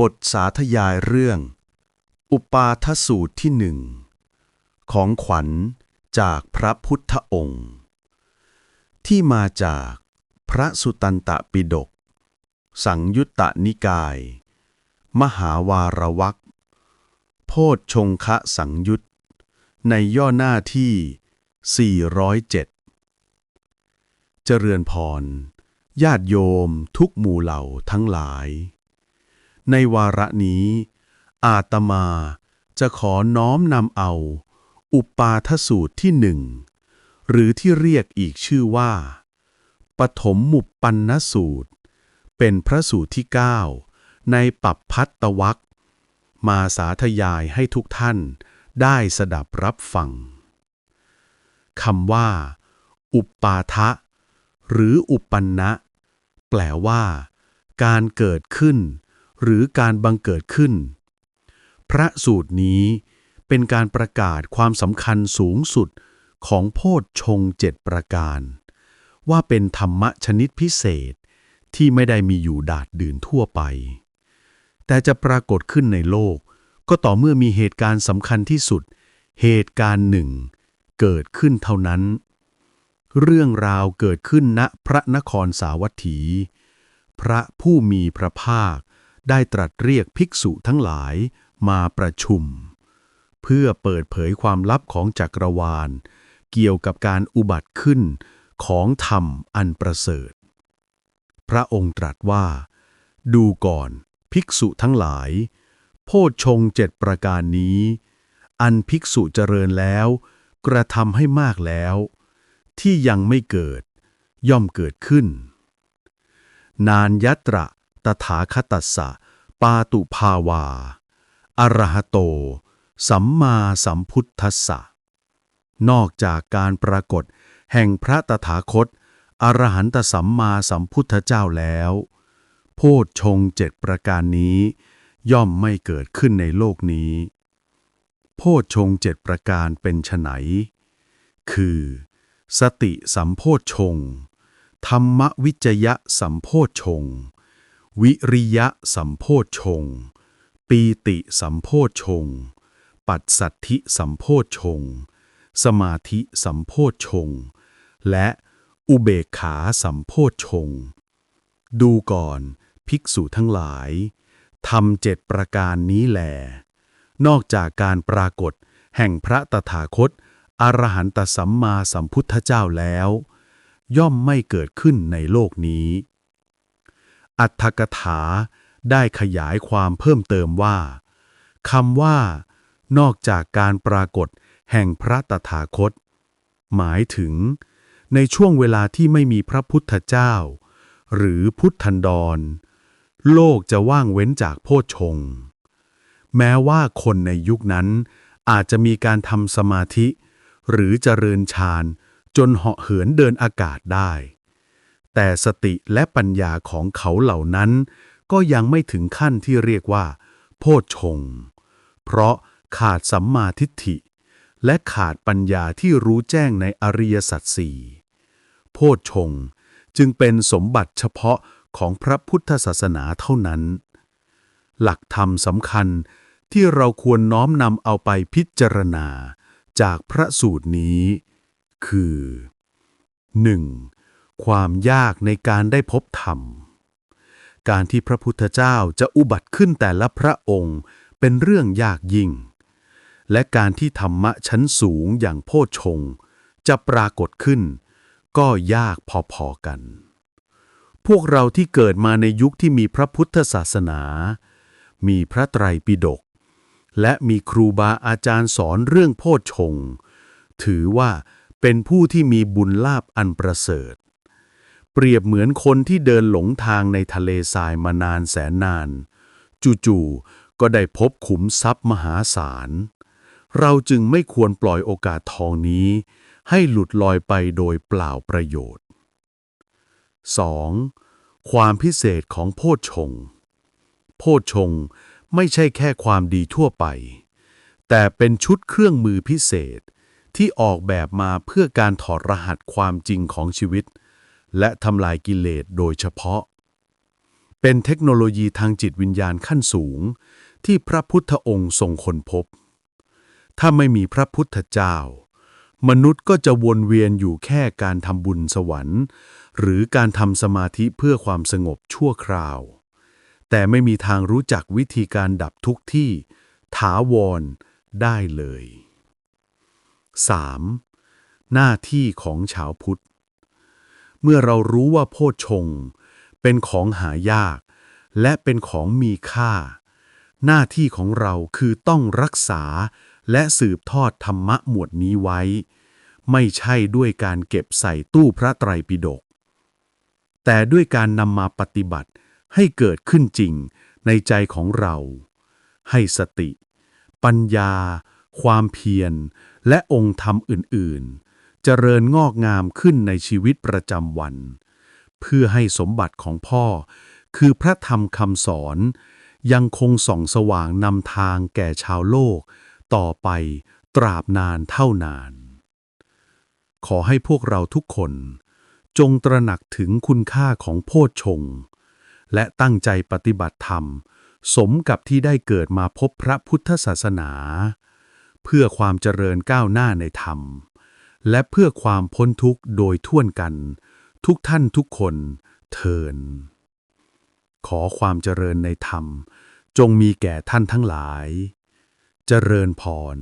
บทสาธยายเรื่อง อุปาทสูตรที่หนึ่ง ของขวัญจากพระพุทธองค์ ที่มาจากพระสุตันตปิฎกสังยุตตนิกาย มหาวารวักโพชฌงคะสังยุตในย่อหน้าที่ 407 เจริญพร ญาติโยมทุกหมู่เหล่าทั้งหลาย ในวาระนี้ อาตมาจะขอน้อมนำเอา อุปาทสูตรที่หนึ่ง หรือที่เรียกอีกชื่อว่า ปฐมมุปปันนสูตร เป็นพระสูตรที่ 9 ในปัปพัตตวักมาสาธยายให้ทุกท่านได้สดับรับฟังคำว่า อุปปาทะ หรืออุปปันนะ แปลว่า การเกิดขึ้น หรือการบังเกิดขึ้น พระสูตรนี้เป็นการประกาศความสำคัญสูงสุดของโพชฌงเจ็ดประการ ว่าเป็นธรรมะชนิดพิเศษที่ไม่ได้มีอยู่ดาดดื่นทั่วไป แต่จะปรากฏขึ้นในโลก ก็ต่อเมื่อมีเหตุการณ์สำคัญที่สุด เหตุการณ์หนึ่ง เกิดขึ้นเท่านั้น เรื่องราวเกิดขึ้นณพระนครสาวัตถี พระผู้มีพระภาค ได้ตรัสเรียกภิกษุทั้งหลายมาประชุม เพื่อเปิดเผยความลับของจักรวาล เกี่ยวกับการอุบัติขึ้นของธรรมอันประเสริฐ พระองค์ตรัสว่า ดูก่อนภิกษุทั้งหลาย โพชฌงเจ็ดประการนี้ อันภิกษุเจริญแล้ว กระทำให้มากแล้ว ที่ยังไม่เกิด ย่อมเกิดขึ้น นานยัตระ ตถาคตัสสะ ปาตุภาวา อรหโต สัมมาสัมพุทธัสสะ นอกจากการปรากฏแห่งพระตถาคต อรหันตสัมมาสัมพุทธเจ้าแล้ว โพชฌงเจ็ดประการนี้ ย่อมไม่เกิดขึ้นในโลกนี้ โพชฌงเจ็ดประการเป็นไฉนคือ สติสัมโพชฌงธรรมวิจยะสัมโพชฌงค์ วิริยะสัมโพชฌงปีติสัมโพชฌงปัสสัทธิสัมโพชฌงสมาธิสัมโพชฌงและอุเบกขาสัมโพชฌงดูก่อนภิกษุทั้งหลายทำเจ็ดประการนี้แหลนอกจากการปรากฏแห่งพระตถาคตอรหันตสัมมาสัมพุทธเจ้าแล้ว ย่อมไม่เกิดขึ้นในโลกนี้ อัตถกถาได้ขยายความเพิ่มเติมว่าคำว่า นอกจากการปรากฏแห่งพระตถาคต หมายถึง ในช่วงเวลาที่ไม่มีพระพุทธเจ้า หรือพุทธันดร โลกจะว่างเว้นจากโพชง แม้ว่าคนในยุคนั้นอาจจะมีการทำสมาธิ หรือเจริญฌานจนเหาะเหินเดินอากาศได้ แต่สติและปัญญาของเขาเหล่านั้น ก็ยังไม่ถึงขั้นที่เรียกว่า โพชฌงเพราะขาดสัมมาทิฏฐิ และขาดปัญญาที่รู้แจ้งในอริยสัจสี่โพชฌงจึงเป็นสมบัติเฉพาะของพระพุทธศาสนาเท่านั้น หลักธรรมสำคัญที่เราควรน้อมนำเอาไปพิจารณาจากพระสูตรนี้ คือ 1. ความยากในการได้พบธรรม การที่พระพุทธเจ้าจะอุบัติขึ้นแต่ละพระองค์เป็นเรื่องยากยิ่ง และการที่ธรรมะชั้นสูงอย่างโพชงจะปรากฏขึ้น ก็ยากพอๆกัน พวกเราที่เกิดมาในยุคที่มีพระพุทธศาสนา มีพระไตรปิฎกและมีครูบาอาจารย์สอนเรื่องโพชงถือว่าเป็นผู้ที่มีบุญลาภอันประเสริฐ เปรียบเหมือนคนที่เดินหลงทางในทะเลทรายมานานแสนนาน จู่ๆก็ได้พบขุมทรัพย์มหาศาล เราจึงไม่ควรปล่อยโอกาสทองนี้ ให้หลุดลอยไปโดยเปล่าประโยชน์ 2. ความพิเศษของโพชฌงโพชฌงไม่ใช่แค่ความดีทั่วไป แต่เป็นชุดเครื่องมือพิเศษที่ออกแบบมาเพื่อการถอดรหัสความจริงของชีวิต และทำลายกิเลสโดยเฉพาะ เป็นเทคโนโลยีทางจิตวิญญาณขั้นสูง ที่พระพุทธองค์ทรงค้นพบ ถ้าไม่มีพระพุทธเจ้า มนุษย์ก็จะวนเวียนอยู่แค่การทำบุญสวรรค์ หรือการทำสมาธิเพื่อความสงบชั่วคราว แต่ไม่มีทางรู้จักวิธีการดับทุกข์ที่ ถาวรได้เลย 3. หน้าที่ของชาวพุทธ เมื่อเรารู้ว่าโพชง เป็นของหายาก และเป็นของมีค่า หน้าที่ของเราคือต้องรักษาและสืบทอดธรรมะหมวดนี้ไว้ ไม่ใช่ด้วยการเก็บใส่ตู้พระไตรปิฎกแต่ด้วยการนำมาปฏิบัติให้เกิดขึ้นจริงในใจของเรา ให้สติ ปัญญา ความเพียร และองค์ธรรมอื่น ๆ เจริญงอกงามขึ้นในชีวิตประจำวัน เพื่อให้สมบัติของพ่อ คือพระธรรมคำสอน ยังคงส่องสว่างนำทางแก่ชาวโลก ต่อไปตราบนานเท่านาน ขอให้พวกเราทุกคน จงตระหนักถึงคุณค่าของโพชฌงและตั้งใจปฏิบัติธรรม สมกับที่ได้เกิดมาพบพระพุทธศาสนา เพื่อความเจริญก้าวหน้าในธรรม และเพื่อความพ้นทุกข์โดยท่วนกัน ทุกท่านทุกคนเทิน ขอความเจริญในธรรม จงมีแก่ท่านทั้งหลาย เจริญพร